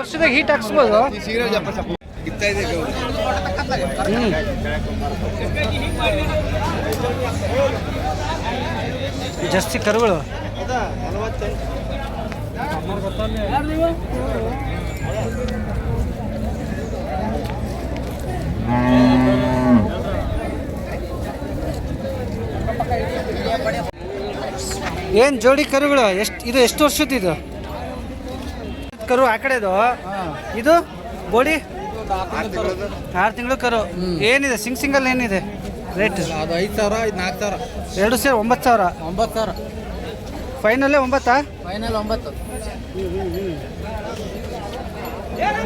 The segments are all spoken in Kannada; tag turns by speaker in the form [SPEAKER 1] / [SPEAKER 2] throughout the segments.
[SPEAKER 1] ವರ್ಷದಾಗ ಹೀಟ್ ಹಾಕ್ಸ್ಬೋದು. ಜಾಸ್ತಿ ಕರುಗಳು. ಏನು ಜೋಡಿ ಕರುಗಳು? ಎಷ್ಟು ಇದು ಎಷ್ಟು ವರ್ಷದ್ದು ಇದು? ಕರು ಆ ಕಡೆದು. ಇದು ಬೋಡಿ ಆರು ತಿಂಗಳು ಕರು. ಏನಿದೆ? ಸಿಂಗ್ ಸಿಂಗಲ್ ಏನಿದೆ? ರೇಟ್
[SPEAKER 2] ಅದು ಐದು ಸಾವಿರ ಇದು ನಾಲ್ಕು ಸಾವಿರ.
[SPEAKER 1] ಎರಡು ಸೇರಿ ಒಂಬತ್ತು ಸಾವಿರ.
[SPEAKER 2] ಒಂಬತ್ತು ಸಾವಿರ.
[SPEAKER 1] ಫೈನಲ್ಲೇ ಒಂಬತ್ತಾ?
[SPEAKER 2] ಫೈನಲ್ ಒಂಬತ್ತು.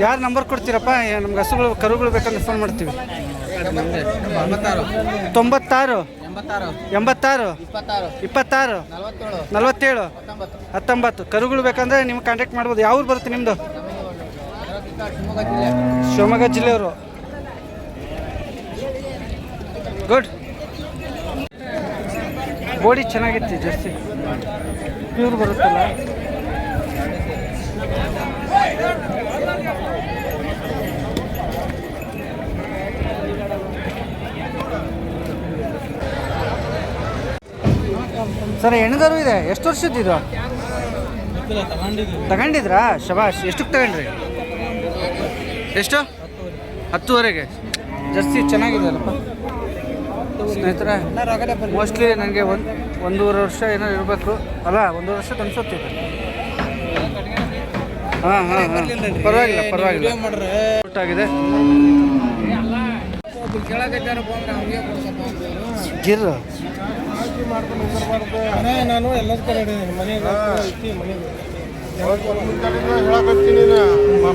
[SPEAKER 1] ಯಾರು ನಂಬರ್ ಕೊಡ್ತೀರಪ್ಪ? ನಮ್ಗೆ ಹಸುಗಳು ಕರುಗಳು ಬೇಕಂದ್ರೆ ಫೋನ್ ಮಾಡ್ತೀವಿ. ತೊಂಬತ್ತಾರು.
[SPEAKER 2] ಎಂಬತ್ತಾರು. ಇಪ್ಪತ್ತಾರು. ನಲವತ್ತೇಳು. ಹತ್ತೊಂಬತ್ತು.
[SPEAKER 1] ಕರುಗಳು ಬೇಕಂದ್ರೆ ನಿಮ್ಗೆ ಕಾಂಟ್ಯಾಕ್ಟ್ ಮಾಡ್ಬೋದು. ಯಾವ ಊರು ಬರುತ್ತೆ ನಿಮ್ಮದು
[SPEAKER 2] ಶಿವಮೊಗ್ಗ ಜಿಲ್ಲೆ.
[SPEAKER 1] ಶಿವಮೊಗ್ಗ ಜಿಲ್ಲೆಯವರು. ಗುಡ್ ಬೋಡಿ ಚೆನ್ನಾಗಿತ್ತು ಜಾಸ್ತಿ. ಪ್ಯೂರ್ ಬರುತ್ತಲ್ಲ? ಸರ್ ಹೆಣ್ಗಾರು ಇದೆ. ಎಷ್ಟು ವರ್ಷದ್ದು ಇದು? ತಗೊಂಡಿದ್ರಾ? ಶಬಾಷ್ ಎಷ್ಟಕ್ಕೆ ತಗೊಂಡ್ರಿ? ಎಷ್ಟು? ಹತ್ತುವರೆಗೆ. ಜಾಸ್ತಿ ಚೆನ್ನಾಗಿದೆ ಅಲ್ಲಪ್ಪ. ಸ್ನೇಹಿತರೆ ಮೋಸ್ಟ್ಲಿ ನನಗೆ ಒಂದು ಒಂದೂವರೆ ವರ್ಷ ಏನೋ ಇರಬೇಕು. ಅಲ್ಲ ಒಂದೂವರೆ ವರ್ಷ ಅನ್ಸುತ್ತೆ ಹಾಂ ಹಾಂ ಹಾಂ. ಪರವಾಗಿಲ್ಲ ಪರವಾಗಿಲ್ಲ. ಗಿರ್
[SPEAKER 2] ನಾನು ಕಡೆ ಮನೆಗೆ ಐತಿ ಮನೆಗೆ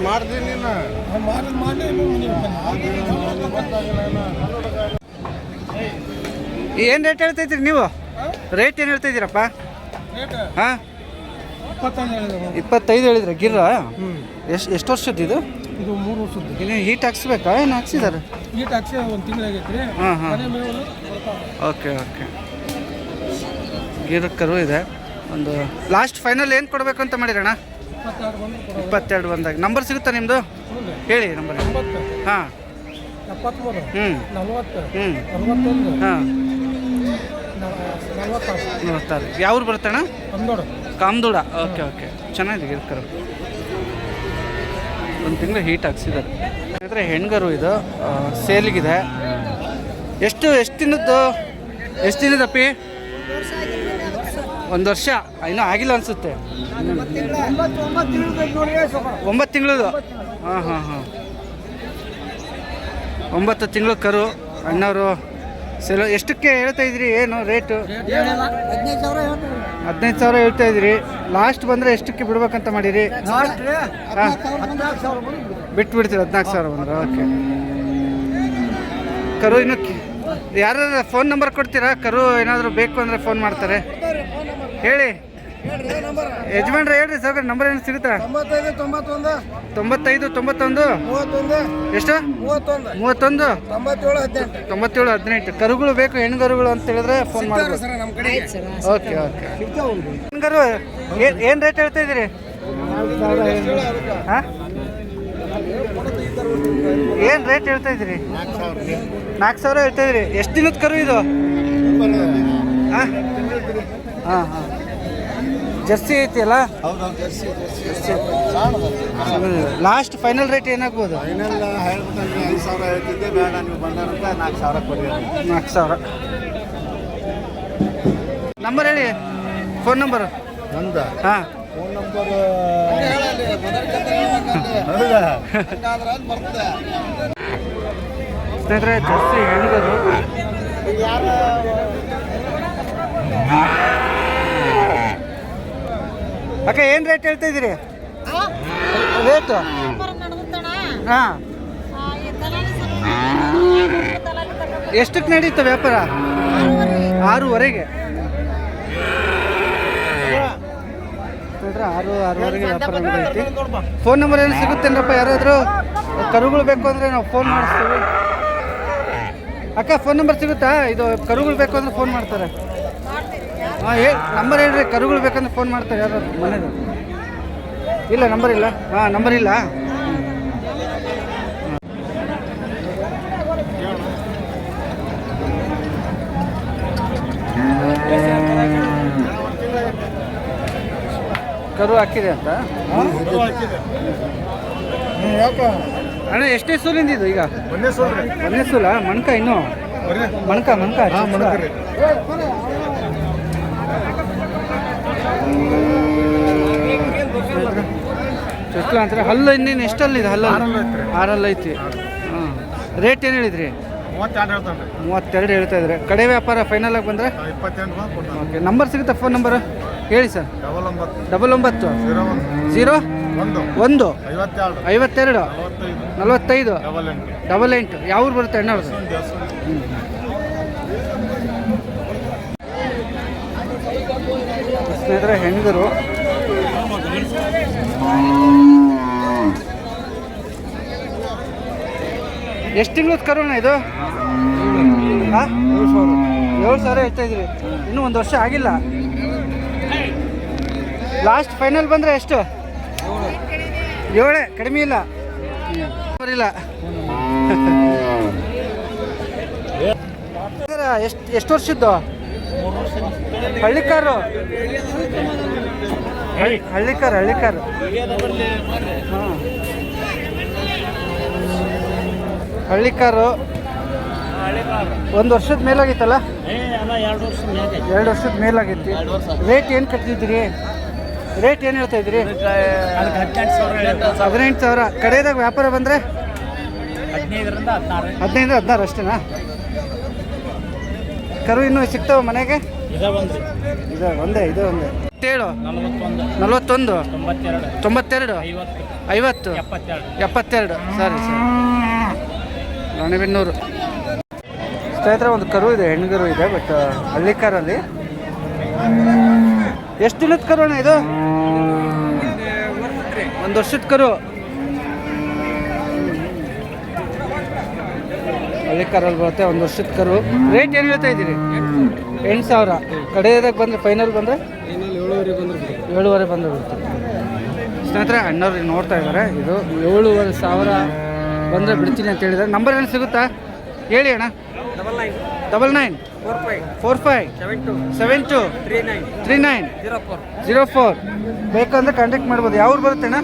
[SPEAKER 3] ಮಾಡ್ತೀನಿ
[SPEAKER 2] ಮಾಡಿ ಮಾಡಿ
[SPEAKER 1] ಏನು ರೇಟ್ ಹೇಳ್ತೈತ್ರಿ ನೀವು? ರೇಟ್ ಏನು ಹೇಳ್ತಾಯಿದ್ದೀರಪ್ಪ ಹಾಂ?
[SPEAKER 2] ಇಪ್ಪತ್ತೊಂದು ಹೇಳಿದ್ರು.
[SPEAKER 1] ಇಪ್ಪತ್ತೈದು ಹೇಳಿದ್ರೆ ಗಿರ್ರ? ಎಷ್ಟು ಎಷ್ಟು ವರ್ಷದ್ದು ಇದು?
[SPEAKER 2] ಇದು ಮೂರು ವರ್ಷದ್ದು.
[SPEAKER 1] ಇನ್ನೇನು ಹೀಟ್ ಹಾಕ್ಸ್ಬೇಕಾ? ಏನು ಹಾಕ್ಸಿದಾರೆ?
[SPEAKER 2] ಹೀಟ್ ಹಾಕ್ಸಿ ಒಂದು ತಿಂಗಳಾಗೈತ್ರಿ
[SPEAKER 1] ಹಾಂ ಹಾಂ.
[SPEAKER 2] ಮನೆ
[SPEAKER 1] ಓಕೆ ಓಕೆ ಗಿರ್ ಕರು ಇದೆ. ಒಂದು ಲಾಸ್ಟ್ ಫೈನಲ್ ಏನು ಕೊಡಬೇಕು ಅಂತ ಮಾಡಿರಣ್ಣ
[SPEAKER 2] ಇಪ್ಪತ್ತೆರಡು
[SPEAKER 1] ಬಂದಾಗ. ನಂಬರ್ ಸಿಗುತ್ತಾ ನಿಮ್ಮದು ಹೇಳಿ ನಂಬರ್ ಹಾಂ. ಹ್ಞೂ ಹ್ಞೂ ಹಾಂ.
[SPEAKER 2] ನಲವತ್ತಾರು.
[SPEAKER 1] ಯಾವ ಯಾವ್ರು ಬರುತ್ತಣ್ಣ?
[SPEAKER 2] ಕಾಮದೂಡ.
[SPEAKER 1] ಕಾಮ್ದೂಡ. Okay okay. ಚೆನ್ನಾಗಿದೆ ಗೀರ್ ಕರು ಒಂದು ತಿಂಗಳು ಹೀಟ್ ಹಾಕ್ಸಿದ್ದಾರೆ. ಅಂದರೆ ಹೆಣ್ಗರು ಇದು. ಸೇಲಿಗಿದೆ. ಎಷ್ಟು ಎಷ್ಟು ದಿನದ್ದು ಎಷ್ಟು ದಿನದಪ್ಪಿ ಒಂದು ವರ್ಷ, ಇನ್ನೂ ಆಗಿಲ್ಲ ಅನಿಸುತ್ತೆ. ಒಂಬತ್ತು ತಿಂಗಳದು? ಹಾಂ ಹಾಂ ಹಾಂ. ಒಂಬತ್ತು ತಿಂಗಳು ಕರು, ಅಣ್ಣವರು. ಸೆಲ, ಎಷ್ಟಕ್ಕೆ ಹೇಳ್ತಾ ಇದ್ರಿ? ಏನು ರೇಟು?
[SPEAKER 2] ಹದಿನೈದು ಸಾವಿರ
[SPEAKER 1] ಹೇಳ್ತಾ ಇದ್ರಿ. ಲಾಸ್ಟ್ ಬಂದರೆ ಎಷ್ಟಕ್ಕೆ ಬಿಡ್ಬೇಕಂತ ಮಾಡಿರಿ? ಬಿಟ್ಟು ಬಿಡ್ತೀರಿ ಹದಿನಾಲ್ಕು ಸಾವಿರ ಬಂದ್ರೆ. ಓಕೆ. ಕರು, ಇನ್ನು ಯಾರು ಫೋನ್ ನಂಬರ್ ಕೊಡ್ತೀರಾ? ಕರು ಏನಾದರೂ ಬೇಕು ಅಂದರೆ ಫೋನ್ ಮಾಡ್ತಾರೆ. ಹೇಳಿ. ಯಜಮಾನ್ರ ಹೇಳ್ರಿ ಸರ್ ನಂಬರ್ ಏನು ಸಿಗುತ್ತೆ?
[SPEAKER 2] ತೊಂಬತ್ತೈದು ತೊಂಬತ್ತೊಂದು.
[SPEAKER 1] ತೊಂಬತ್ತೈದು ತೊಂಬತ್ತೊಂದು?
[SPEAKER 2] ಮೂವತ್ತೊಂದು.
[SPEAKER 1] ಎಷ್ಟು?
[SPEAKER 2] ಮೂವತ್ತೊಂದು.
[SPEAKER 1] ಮೂವತ್ತೊಂದು?
[SPEAKER 2] ತೊಂಬತ್ತೇಳು ಹದಿನೆಂಟು.
[SPEAKER 1] ತೊಂಬತ್ತೇಳು ಹದಿನೆಂಟು. ಕರುಗಳು ಬೇಕು ಹೆಣ್ಗರುಗಳು ಅಂತ ಹೇಳಿದ್ರೆ ಫೋನ್
[SPEAKER 2] ಕಡೆ
[SPEAKER 1] ಓಕೆ ಓಕೆ. ಹೆಣ್ಗರು ಏನು ರೇಟ್ ಹೇಳ್ತಾ ಇದ್ದೀರಿ? ಹಾಂ? ಏನು ರೇಟ್ ಹೇಳ್ತಾ ಇದ್ದೀರಿ? ನಾಲ್ಕು ಸಾವಿರ ಹೇಳ್ತಾ ಇದ್ದೀರಿ. ಎಷ್ಟು ದಿನದ ಕರು ಇದು? ಹಾಂ? ಹಾಂ ಹಾಂ. ಜರ್ಸಿ ಐತಿ ಅಲ್ಲ ಲಾಸ್ಟ್ ಫೈನಲ್ ರೇಟ್ ಏನಾಗ್ಬೋದು?
[SPEAKER 3] ಫೈನಲ್ ಹೇಳ್ಬೇಕಂದ್ರೆ ಐದು ಸಾವಿರ ಹೇಳ್ತಿದ್ದೆ ಬೇಡ ನೀವು ಬಂದಾರಂತ ನಾಲ್ಕು ಸಾವಿರ ಕೊಡಿ
[SPEAKER 1] ನಾಲ್ಕು ಸಾವಿರ. ನಂಬರ್ ಹೇಳಿ. ಫೋನ್ ನಂಬರ್
[SPEAKER 3] ನಂದ?
[SPEAKER 1] ಹಾಂ.
[SPEAKER 3] ಫೋನ್ ನಂಬರ್
[SPEAKER 1] ಸ್ನೇಹಿತರೆ ಜರ್ಸಿ ಹೆಣ್ಗರು ಅಕ್ಕ ಏನು ರೇಟ್ ಹೇಳ್ತಾ ಇದ್ದೀರಿ? ರೇಟು ಹಾಂ. ಎಷ್ಟಕ್ಕೆ ನಡೆಯುತ್ತೆ ವ್ಯಾಪಾರ? ಆರೂವರೆಗೆ? ನೋಡ್ರಿ ಆರು ಆರೂವರೆಗೆ ವ್ಯಾಪಾರ ನಡೀತಿ. ಫೋನ್ ನಂಬರ್ ಏನು ಸಿಗುತ್ತೇನಪ್ಪ ಯಾರಾದರೂ ಕರುಗಳು ಬೇಕು ಅಂದರೆ ನಾವು ಫೋನ್ ಮಾಡಿಸ್ತೀವಿ. ಅಕ್ಕ ಫೋನ್ ನಂಬರ್ ಸಿಗುತ್ತಾ? ಇದು ಕರುಗಳು ಬೇಕು ಅಂದರೆ ಫೋನ್ ಮಾಡ್ತಾರೆ. ಹಾಂ ನಂಬರ್ ಹೇಳ್ರಿ ಕರುಗಳು ಬೇಕಂದ್ರೆ ಫೋನ್ ಮಾಡ್ತಾರೆ ಯಾರು ಮನೇದು ಇಲ್ಲ ನಂಬರ್ ಇಲ್ಲ. ಹಾಂ ನಂಬರ್ ಇಲ್ಲ. ಕರು ಹಾಕಿದೆ ಅಂತ? ಅಣ್ಣ ಎಷ್ಟೇ ಸೂಲಿಂದ ಇದು ಈಗ?
[SPEAKER 2] ಒಂದೇ
[SPEAKER 1] ಸೂಲ ಮಣ್ಕ ಇನ್ನು? ಮಣ್ಕ ಮಣ್ಕ ಚೊಚ್ಚಲ ಅಂತಾರೆ. ಹಲ್ಲು ಇನ್ನೇನು ಎಷ್ಟಲ್ಲಿದೆ ಹಲ್ಲು ಆರಲ್ಲಿ ಐತಿ. ಹಾಂ. ರೇಟ್ ಏನು ಹೇಳಿದ್ರಿ?
[SPEAKER 2] ಮೂವತ್ತೆರಡು
[SPEAKER 1] ಹೇಳ್ತಾ ಇದ್ರೆ ಕಡೆ ವ್ಯಾಪಾರ ಫೈನಲ್ ಆಗಿ ಬಂದರೆ? ಓಕೆ ನಂಬರ್ ಸಿಗುತ್ತಾ ಫೋನ್ ನಂಬರ್ ಹೇಳಿ ಸರ್
[SPEAKER 2] ಡಬಲ್ ಒಂಬತ್ತು.
[SPEAKER 1] ಝೀರೋ
[SPEAKER 2] ಜೀರೋ ಒಂದು. ಐವತ್ತೆರಡು. ನಲವತ್ತೈದು. ಡಬಲ್ ಎಂಟು.
[SPEAKER 1] ಯಾವ ಊರು ಬರುತ್ತೆ ಅಣ್ಣ ಅವ್ರದ್ದು ಸ್ನೇಹಿತರೆ ಹೆಂಗರು ಎಷ್ಟು ತಿಂಗಳದ ಕರೋಣ ಇದು? ಏಳು ಸಾವಿರ ಹೇಳ್ತಾ ಇದ್ರಿ ಇನ್ನೂ ಒಂದು ವರ್ಷ ಆಗಿಲ್ಲ. ಲಾಸ್ಟ್ ಫೈನಲ್ ಬಂದರೆ ಎಷ್ಟು? ಏಳೇ, ಕಡಿಮೆ ಇಲ್ಲ. ಬರಿಲ್ಲ ಎಷ್ಟು ಎಷ್ಟು ವರ್ಷದ್ದು? ಹಳ್ಳಿಕಾರು. ಹಳ್ಳಿ- ಹಳ್ಳಿಕಾರು ಹಳ್ಳಿಕಾರು. ಹಾಂ. ಹಳ್ಳಿಕಾರು. ಒಂದು ವರ್ಷದ ಮೇಲಾಗಿತ್ತಲ್ಲ? ಎರಡು ವರ್ಷದ ಮೇಲಾಗಿತ್ತು ರೇಟ್ ಏನು ಕಟ್ತಿದ್ರಿ ರೇಟ್ ಏನು ಹೇಳ್ತಾ ಇದ್ರಿ ಹದಿನೆಂಟು ಸಾವಿರ. ಕಡೆದಾಗ ವ್ಯಾಪಾರ ಬಂದರೆ? ಹದಿನೈದು ಹದಿನಾರು ಅಷ್ಟೇನಾ? ಕರು ಇನ್ನು ಸಿಗ್ತಾವ ಮನೆಗೆ? ಇದು ಒಂದೇ ಇದು ಒಂದೇ. ಏಳು ನಲವತ್ತೊಂದು. ತೊಂಬತ್ತೆರಡು. ಐವತ್ತು. ಎಪ್ಪತ್ತೆರಡು. ಸರಿ ಸರಿ. ರಾಣಿಬೆನ್ನೂರು. ಸ್ನೇಹಿತರೆ ಒಂದು ಕರು ಇದೆ ಹೆಣ್ಗರು ಇದೆ ಬಟ್ ಹಳ್ಳಿ ಕಾರಲ್ಲಿ. ಎಷ್ಟು ದಿನದ ಕರು ಅಣ್ಣ ಇದು? ಒಂದು ವರ್ಷದ ಕರು. ಕಾರಲ್ಲಿ ಬರುತ್ತೆ ಒಂದು ವರ್ಷದ ಕರು. ರೇಟ್ ಏನು ಹೇಳ್ತಾ ಇದ್ದೀರಿ? ಎಂಟು ಸಾವಿರ. ಕಡೆಯದಾಗ ಬಂದರೆ ಫೈನಲ್ ಬಂದರೆ? ಏಳುವರೆ ಬಂದರೆ ಬಿಡ್ತೀವಿ ಸ್ನೇಹಿತರೆ ಅಣ್ಣವ್ರು ನೋಡ್ತಾ ಇದ್ದಾರೆ ಇದು ಏಳುವರೆ ಸಾವಿರ ಬಂದರೆ ಬಿಡ್ತೀನಿ ಅಂತ ಹೇಳಿದ್ದಾರೆ. ನಂಬರ್ ಏನು ಸಿಗುತ್ತಾ? ಹೇಳಿ ಅಣ್ಣ.
[SPEAKER 2] Double nine
[SPEAKER 1] double nine
[SPEAKER 2] four five
[SPEAKER 1] four five
[SPEAKER 2] seven two
[SPEAKER 1] seven two
[SPEAKER 2] three nine
[SPEAKER 1] three nine
[SPEAKER 2] zero four
[SPEAKER 1] zero four ಬೇಕಂದ್ರೆ ಕಾಂಟ್ಯಾಕ್ಟ್ ಮಾಡ್ಬೋದು ಯಾವ್ರು ಬರುತ್ತೆ ಅಣ್ಣ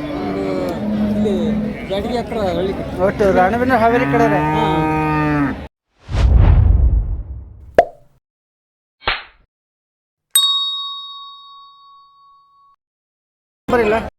[SPEAKER 1] ಒಟ್ಟು ರಾಣೆಬೆನ್ನೂರು ಹಾವೇರಿ ಕಡೆ ನಂಬರ್ ಇಲ್ಲ